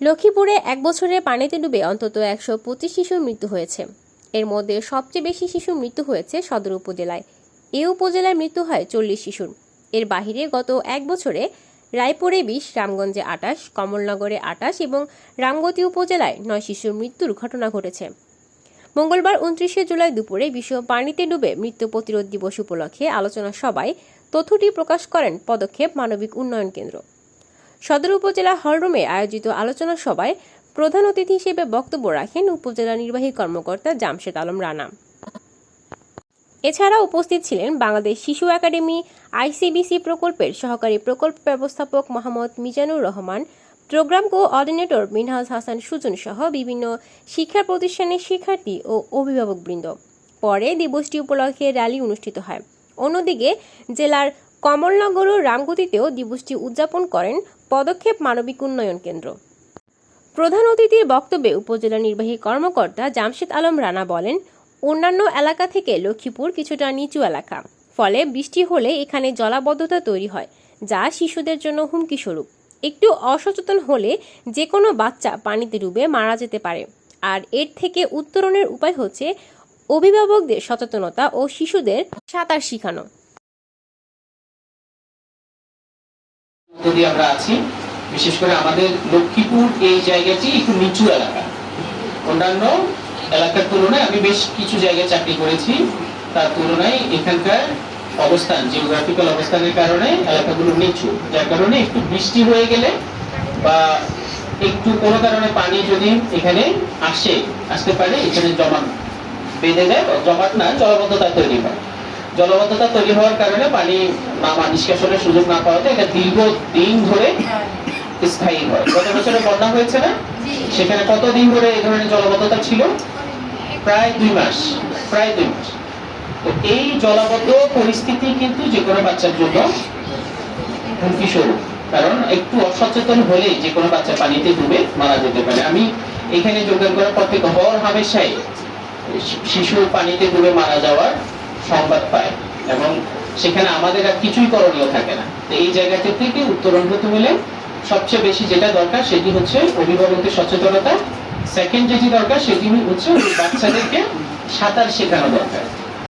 লক্ষ্মীপুরে এক বছরে পানিতে ডুবে অন্তত একশো পঁচিশ শিশুর মৃত্যু হয়েছে। এর মধ্যে সবচেয়ে বেশি শিশুর মৃত্যু হয়েছে সদর উপজেলায়। এ উপজেলায় মৃত্যু হয় চল্লিশ শিশুর। এর বাহিরে গত এক বছরে রায়পুরে বিশ, রামগঞ্জে আটাশ কমলনগরে আটাশ এবং রামগতি উপজেলায় নয় শিশুর মৃত্যুর ঘটনা ঘটেছে। মঙ্গলবার উনত্রিশে জুলাই দুপুরে বিশ্ব পানিতে ডুবে মৃত্যু প্রতিরোধ দিবস উপলক্ষে আলোচনা সভায় তথ্যটি প্রকাশ করেন পদক্ষেপ মানবিক উন্নয়ন কেন্দ্র। সদর উপজেলা হলরুমে আয়োজিত আলোচনা সভায় প্রধান অতিথি হিসেবে বক্তব্য রাখেন উপজেলা নির্বাহী কর্মকর্তা জামশেদ আলম রানা। এছাড়া উপস্থিত ছিলেন বাংলাদেশ শিশু একাডেমি, আইসিবিসি প্রকল্পের সহকারী প্রকল্প ব্যবস্থাপক মোহাম্মদ মিজানুর রহমান, প্রোগ্রাম কোঅর্ডিনেটর মিনহাজ হাসান সুজন সহ বিভিন্ন শিক্ষা প্রতিষ্ঠানের শিক্ষার্থী ও অভিভাবকবৃন্দ। পরে দিবসটি উপলক্ষে র্যালি অনুষ্ঠিত হয়। অন্যদিকে জেলার কমলনগর ও রামগতিতেও দিবসটি উদযাপন করেন পদক্ষেপ মানবিক উন্নয়ন কেন্দ্র। প্রধান অতিথির বক্তব্যে উপজেলা নির্বাহী কর্মকর্তা জামশেদ আলম রানা বলেন, অন্যান্য এলাকা থেকে লক্ষ্মীপুর কিছুটা নিচু এলাকা, ফলে বৃষ্টি হলে এখানে জলাবদ্ধতা তৈরি হয়, যা শিশুদের জন্য হুমকি স্বরূপ। একটু অসচেতন হলে যে কোনো বাচ্চা পানিতে ডুবে মারা যেতে পারে। আর এর থেকে উত্তরণের উপায় হচ্ছে অভিভাবকদের সচেতনতা ও শিশুদের সাঁতার শেখানো। যদি আমরা আছি, বিশেষ করে আমাদের লক্ষ্মীপুর এই জায়গাটি একটু নিচু এলাকা। অন্যান্য এলাকার তুলনায় আমি বেশ কিছু জায়গায় চাকরি করেছি, তার তুলনায় এখানকার অবস্থান জিওগ্রাফিক্যাল অবস্থানের কারণে এলাকাগুলো নিচু, যার কারণে একটু বৃষ্টি হয়ে গেলে বা একটু কোনো কারণে পানি যদি এখানে আসে, আসতে পারে, এখানে জমা বেঁধে যায় জমাট না, জলবদ্ধতা তৈরি হয়। জলবদ্ধতা তৈরি হওয়ার কারণে পানি নামা নিষ্কাশনের সুযোগ না পাওয়াতে এটা দীর্ঘ দিন ধরে স্থায়ী হয়। গত বছরে বন্যা হয়েছে না? সেখানে কতদিন ধরে এই ধরনের জলবদ্ধতা ছিল? প্রায় দুই মাস। প্রায় দুই মাস। তো এই জলাবদ্ধ পরিস্থিতি কিন্তু যে কোনো বাচ্চার জন্য হুমকি স্বরূপ। কারণ একটু অসচেতন হলে যে কোনো বাচ্চা পানিতে ডুবে মারা যেতে পারে। আমি এখানে যোগদান করার পর থেকে হর হামেশাই শিশু পানিতে ডুবে মারা যাওয়ার সংবাদ এবং সেখানে আমাদের আর কিছুই করণীয় থাকে না। তো এই জায়গাতে থেকে উত্তরণ হতে হলে সবচেয়ে বেশি যেটা দরকার সেটি হচ্ছে অভিভাবকদের সচেতনতা। সেকেন্ড যেটি দরকার সেটি হচ্ছে বাচ্চাদেরকে সাঁতার শেখানো দরকার।